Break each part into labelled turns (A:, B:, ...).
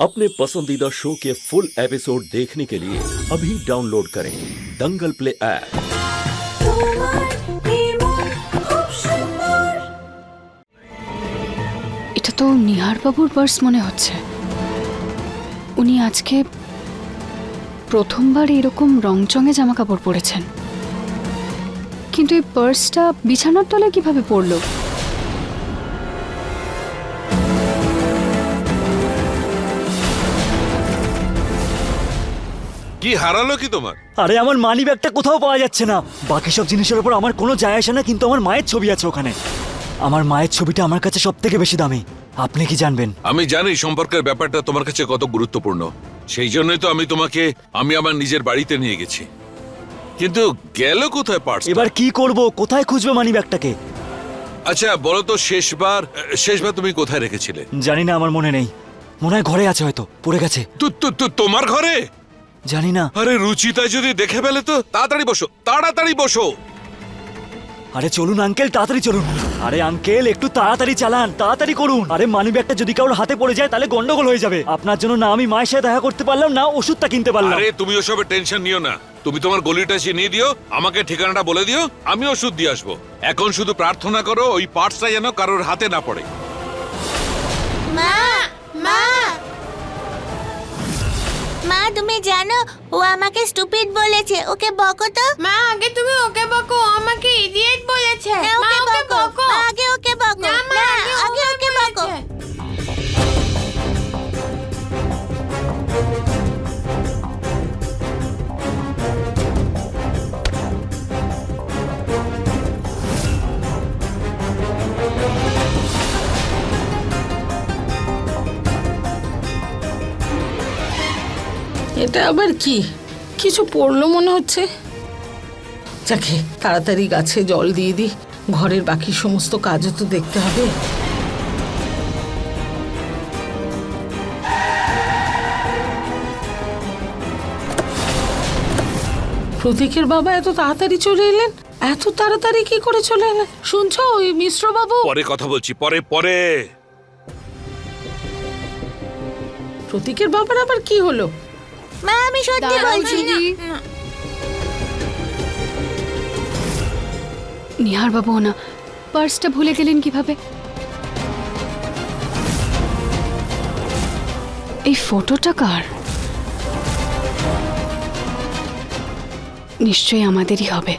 A: अपने पसंदीदा शो के फुल एपिसोड देखने के लिए अभी डाउनलोड करें दंगल प्ले ऐप
B: তোমার নির্মল খুব সুন্দর
C: এটা তো নিহারবাবুর পার্স মনে হচ্ছে উনি আজকে প্রথমবার এরকম রংচঙে জামা কাপড় পরেছেন কিন্তু এই পার্সটা বিছানার তলায় কিভাবে পড়লো
D: কি হারালো কি তোমার?
E: আরে আমার মানি ব্যাগটা কোথাও পাওয়া যাচ্ছে না। বাকি সব জিনিসের উপর আমার কোনো যায় আসে না কিন্তু আমার মায়ের ছবি আছে ওখানে। আমার মায়ের ছবিটা আমার কাছে সব থেকে বেশি দামি। আপনি কি জানবেন?
D: আমি জানি সম্পর্কের ব্যাপারটা তোমার কাছে কত গুরুত্বপূর্ণ। সেই জন্যই তো আমি তোমাকে আমি আমার নিজের বাড়িতে নিয়ে গেছি। কিন্তু গেল কোথায় পার্স
E: এবার কি করব? কোথায় খুঁজবে মানি ব্যাগটাকে
D: আচ্ছা বলো তো শেষবার শেষবার তুমি কোথায় রেখেছিলে?
E: জানি না আমার মনে নেই। মনে হয় ঘরে আছে হয়তো পড়ে গেছে।
D: তু তোমার ঘরে?
E: জানি না।
D: আরে রুচিতা যদি দেখে ফেলে তো তাড়াতাড়ি বসো তাড়াতাড়ি বসো।
E: আরে চলুন আঙ্কেল তাড়াতাড়ি চলুন। আরে আঙ্কেল একটু তাড়াতাড়ি চালান তাড়াতাড়ি করুন। আরে মানি ব্যাগটা যদি কারোর হাতে পড়ে যায় তাহলে গন্ডগোল হয়ে যাবে। আপনার জন্য না আমি মায়ের সাথে দেখা করতে পারলাম না ওষুধটা কিনতে পারলাম।
D: আরে তুমি ওসবে টেনশন নিও না। তুমি তোমার গলিটা চিনিয়ে দিও আমাকে ঠিকানাটা বলে দিও আমি ওষুধ দিয়ে আসব। এখন শুধু প্রার্থনা করো ওই পার্টসটা যেন কারোর হাতে না পড়ে।
B: মা মা! মা তুমি জানো ও আমাকে স্টুপিড বলেছে ওকে বকো তো।
F: মা আগে তুমি ওকে বকো আমাকে ইডিয়েট বলেছে। মা ওকে বকো।
B: আগে ওকে বকো।
F: না মা আগে ওকে
B: বকো।
G: এটা আবার কি? কিছু পড়ল মনে হচ্ছে? যাকে তাড়াতাড়ি গাছে জল দিয়ে দিই ঘরের বাকি সমস্ত কাজও তো দেখতে হবে। প্রতীকের বাবা এত তাড়াতাড়ি চলে এলেন? এত তাড়াতাড়ি কি করে চলে এলেন? শুনছো ওই মিশ্র বাবু
D: পরে কথা বলছি পরে পরে।
G: প্রতীকের বাবার আবার কি হলো?
B: মা আমি সত্যি বলছি
C: নিহারবাবু না পার্সটা ভুলে গেলেন কীভাবে? এই ফটোটা কার? নিশ্চয়ই আমাদেরই হবে।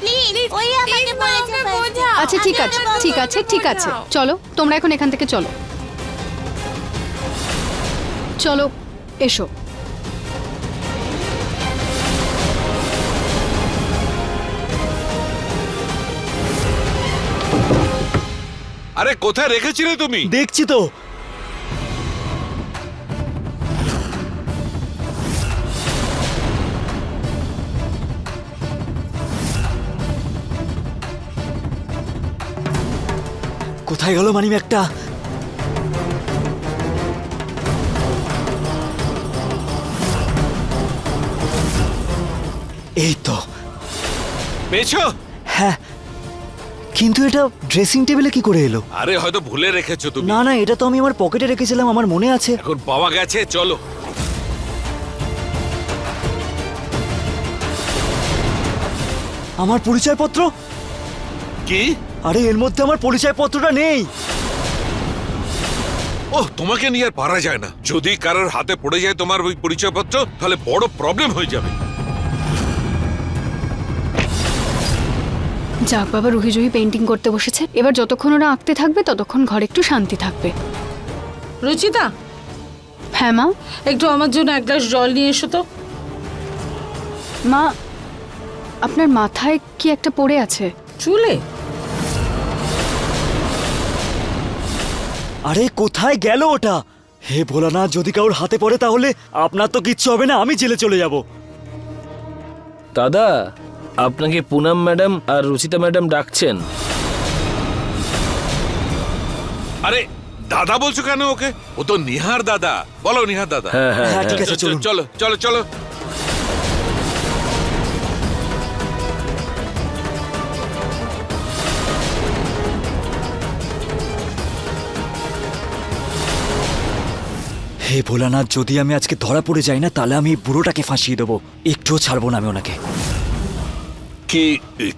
B: প্লিজ ওই আমাকে বলেছে
F: ওকে
C: আচ্ছা ঠিক আছে ঠিক আছে ঠিক আছে। চলো তোমরা এখন এখান থেকে চলো। চলো এসো।
D: আরে কোথায় রেখেছিলে তুমি?
E: দেখছি তো। কোথায় গেল মানি ব্যাগটা এই তো।
D: পেয়েছ?
E: হ্যাঁ। কিন্তু এটা ড্রেসিং টেবিলে কি করে এলো?
D: আরে হয়তো ভুলে রেখেছো তুমি।
E: না না এটা তো আমি আমার পকেটে রেখেছিলাম আমার মনে আছে।
D: এখন পাওয়া গেছে চলো।
E: আমার পরিচয়পত্র?
D: কি?
E: আরে এর মধ্যে আমার পরিচয়পত্রটা নেই।
D: ওহ তোমাকে নিয়ে আর পারা যায় না। যদি কারোর হাতে পড়ে যায় তোমার ওই পরিচয়পত্র তাহলে বড় প্রবলেম হয়ে যাবে।
C: যাক বাবা রুহি জুহি পেন্টিং করতে বসেছে। এবার যতক্ষণ ওরা আঁকতে থাকবে ততক্ষণ ঘরে একটু শান্তি থাকবে।
G: রুচিতা?
C: হ্যাঁ মা?
G: একটু আমার জন্য এক গ্লাস জল নিয়ে এসো তো।
C: মা আপনার মাথায় কি একটা পড়ে আছে?
G: চুলে?
E: আরে কোথায় গেল ওটা? হে ভোলানাথ যদি কারোর হাতে পড়ে তাহলে আপনার তো কিচ্ছু হবে না আমি জেলে চলে যাব।
H: দাদা আপনাকে পুনাম ম্যাডাম আর রুচিতা ম্যাডাম ডাকছেন।
D: আরে দাদা বলছো কেন ওকে? ও তো নিহার দাদা। বলো নিহার দাদা।
H: হ্যাঁ হ্যাঁ
E: হ্যাঁ ঠিক আছে চলুন।
D: চলো চলো চলো।
E: হে ভোলানাথ যদি আমি আজকে ধরা পড়ে যাই না তাহলে আমি বুড়োটাকে ফাঁসিয়ে দেবো। একটুও ছাড়বো না আমি ওনাকে।
D: কি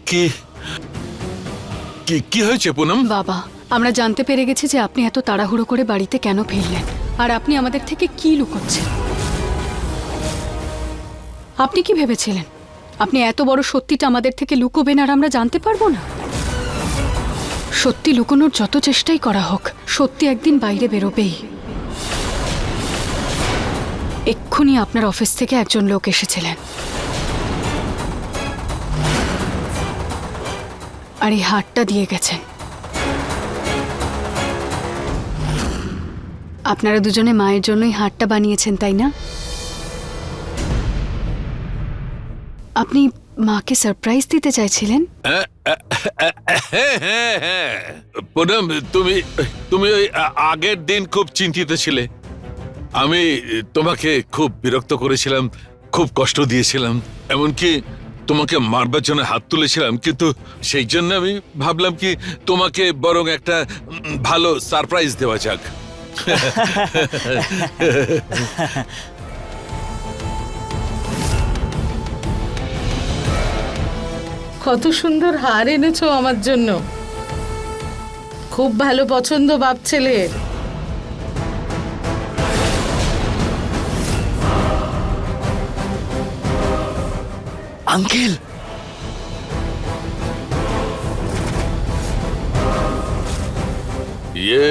D: কি কি কি হয়েছে পুনম?
C: বাবা আমরা জানতে পেরে গেছি যে আপনি এত তাড়াহুড়ো করে বাড়িতে কেন ফিরলেন। আর আপনি আমাদের থেকে কি লুকোচ্ছেন? আপনি কি ভেবেছিলেন? আপনি এত বড় সত্যিটা আমাদের থেকে লুকোবেন আর আমরা জানতে পারব না? সত্যি লুকোনোর যত চেষ্টাই করা হোক সত্যি একদিন বাইরে বেরোবেই। এক্ষুনি আপনার অফিস থেকে একজন লোক এসেছিলেন। আর এই হারটা দিয়ে গেছেন। আপনারা দুজনে মায়ের জন্যই হারটা বানিয়েছেন, তাই না? আপনি মাকে সারপ্রাইজ দিতে চাইছিলেন?
D: তুমি তুমি ওই আগের দিন খুব চিন্তিত ছিলে। আমি তোমাকে খুব বিরক্ত করেছিলাম, খুব কষ্ট দিয়েছিলাম, এমনকি তোমাকে মারবার জন্য হাত তুলেছিলাম, কিন্তু সেই জন্য আমি ভাবলাম কি তোমাকে বরং একটা ভালো সারপ্রাইজ দেওয়া যাক।
G: কত সুন্দর হার এনেছো আমার জন্য। খুব ভালো পছন্দ বাপ ছেলের।
E: আঙ্কেল!
D: ইয়ে।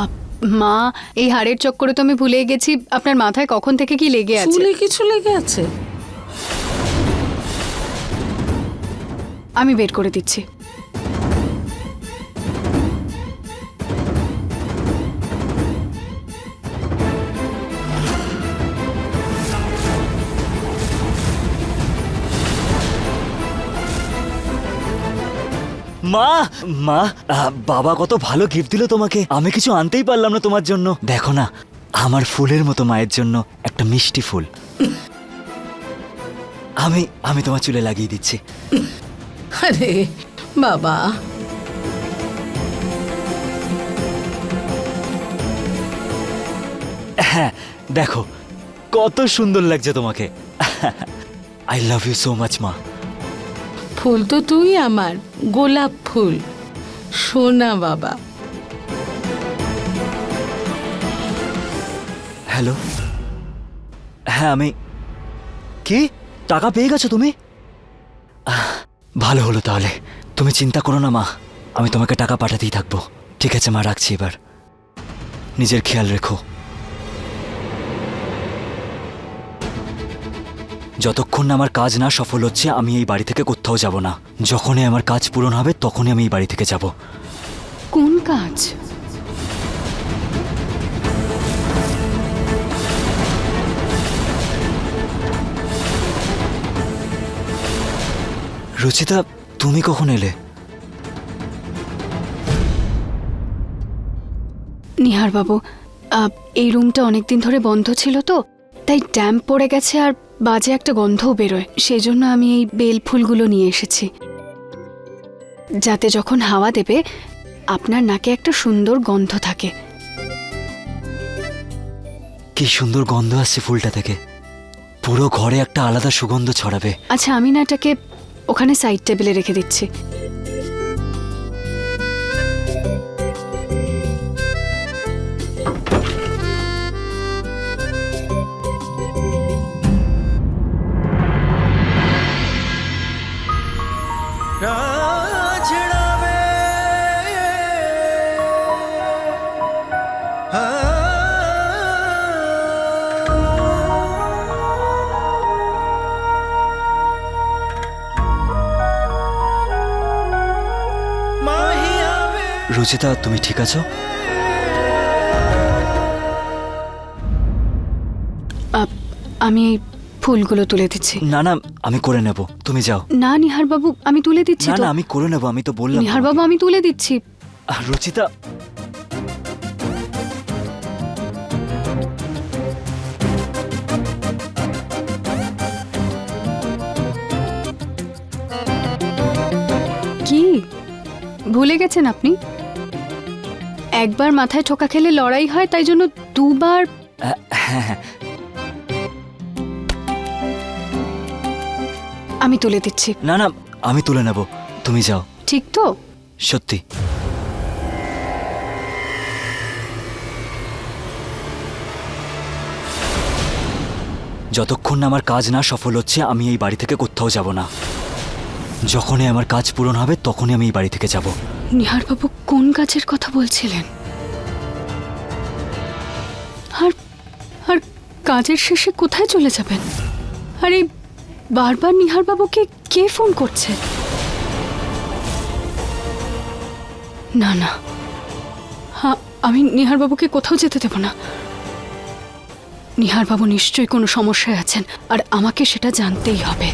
C: আপ, মা এই হাড়ের চক্করে তো আমি ভুলে গেছি। আপনার মাথায় কখন থেকে কি লেগে আছে?
G: চুলে কিছু লেগে আছে।
C: আমি বের করে দিচ্ছি।
E: মা মা বাবা কত ভালো গিফট দিল তোমাকে। আমি কিছু আনতেই পারলাম না তোমার জন্য। দেখো না আমার ফুলের মতো মায়ের জন্য একটা মিষ্টি ফুল। আমি আমি তোমার চুলে লাগিয়ে দিচ্ছি।
G: আরে বাবা।
E: হ্যাঁ দেখো কত সুন্দর লাগছে তোমাকে। I love you so much মা।
G: ফুল তো তুই আমার, গোলাপ ফুল। সোনা বাবা।
E: হ্যালো? হ্যাঁ আমি কি? টাকা পেয়ে গেছো তুমি? ভালো হলো তাহলে। তুমি চিন্তা করো না, মা। আমি তোমাকে টাকা পাঠাতেই থাকব। ঠিক আছে, মা, রাখছি এবার। নিজের খেয়াল রেখো। যতক্ষণ না আমার কাজ না সফল হচ্ছে আমি এই বাড়ি থেকে কোথাও যাব না। যখনই আমার কাজ পূরণ হবে তখনই আমি এই বাড়ি থেকে যাব।
C: কোন কাজ?
E: রুচিতা তুমি কখন এলে?
C: নিহার বাবু এই রুমটা অনেকদিন ধরে বন্ধ ছিল তো তাই ড্যাম্প পড়ে গেছে আর বাজে একটা গন্ধও বেরোয় সেই জন্য আমি এই বেল ফুলগুলো নিয়ে এসেছি। যাতে যখন হাওয়া দেবে আপনার নাকে একটা সুন্দর গন্ধ থাকে।
E: কি সুন্দর গন্ধ আসছে ফুলটা থেকে। পুরো ঘরে একটা আলাদা সুগন্ধ ছড়াবে।
C: আচ্ছা আমি না এটাকে ওখানে সাইড টেবিলে রেখে দিচ্ছি।
E: রুচিতা তুমি ঠিক আছো?
C: আমি এই ফুলগুলো তুলে দিচ্ছি।
E: না না আমি করে নেব তুমি যাও।
C: না নিহার বাবু আমি তুলে দিচ্ছি
E: না না আমি করে নেব আমি তো বললাম
C: নিহার বাবু আমি তুলে দিচ্ছি।
E: আর রচিতা।
C: কি? ভুলে গেছেন আপনি? একবার মাথায় ঠোকা খেলে লড়াই হয় তাই জন্য দুবার।
E: হ্যাঁ হ্যাঁ।
C: আমি তুলে দিচ্ছি।
E: না না আমি তুলে নেব। তুমি যাও।
C: ঠিক তো?
E: সত্যি। যতক্ষণ না আমার কাজ না সফল হচ্ছে আমি এই বাড়ি থেকে কোথাও যাব না। যখনই আমার কাজ পূরণ হবে, তখনই আমি এই বাড়ি থেকে যাব।
C: নিহার বাবু কোন কাজের কথা বলছিলেন? আর আর কাজের শেষে কোথায় চলে যাবেন? আর, বারবার নিহার বাবুকে কে ফোন করছে? না না। আমি নিহার বাবুকে কোথাও যেতে দেব না। নিহার বাবু নিশ্চয়ই কোনো সমস্যায় আছেন, আর আমাকে সেটা জানতেই হবে।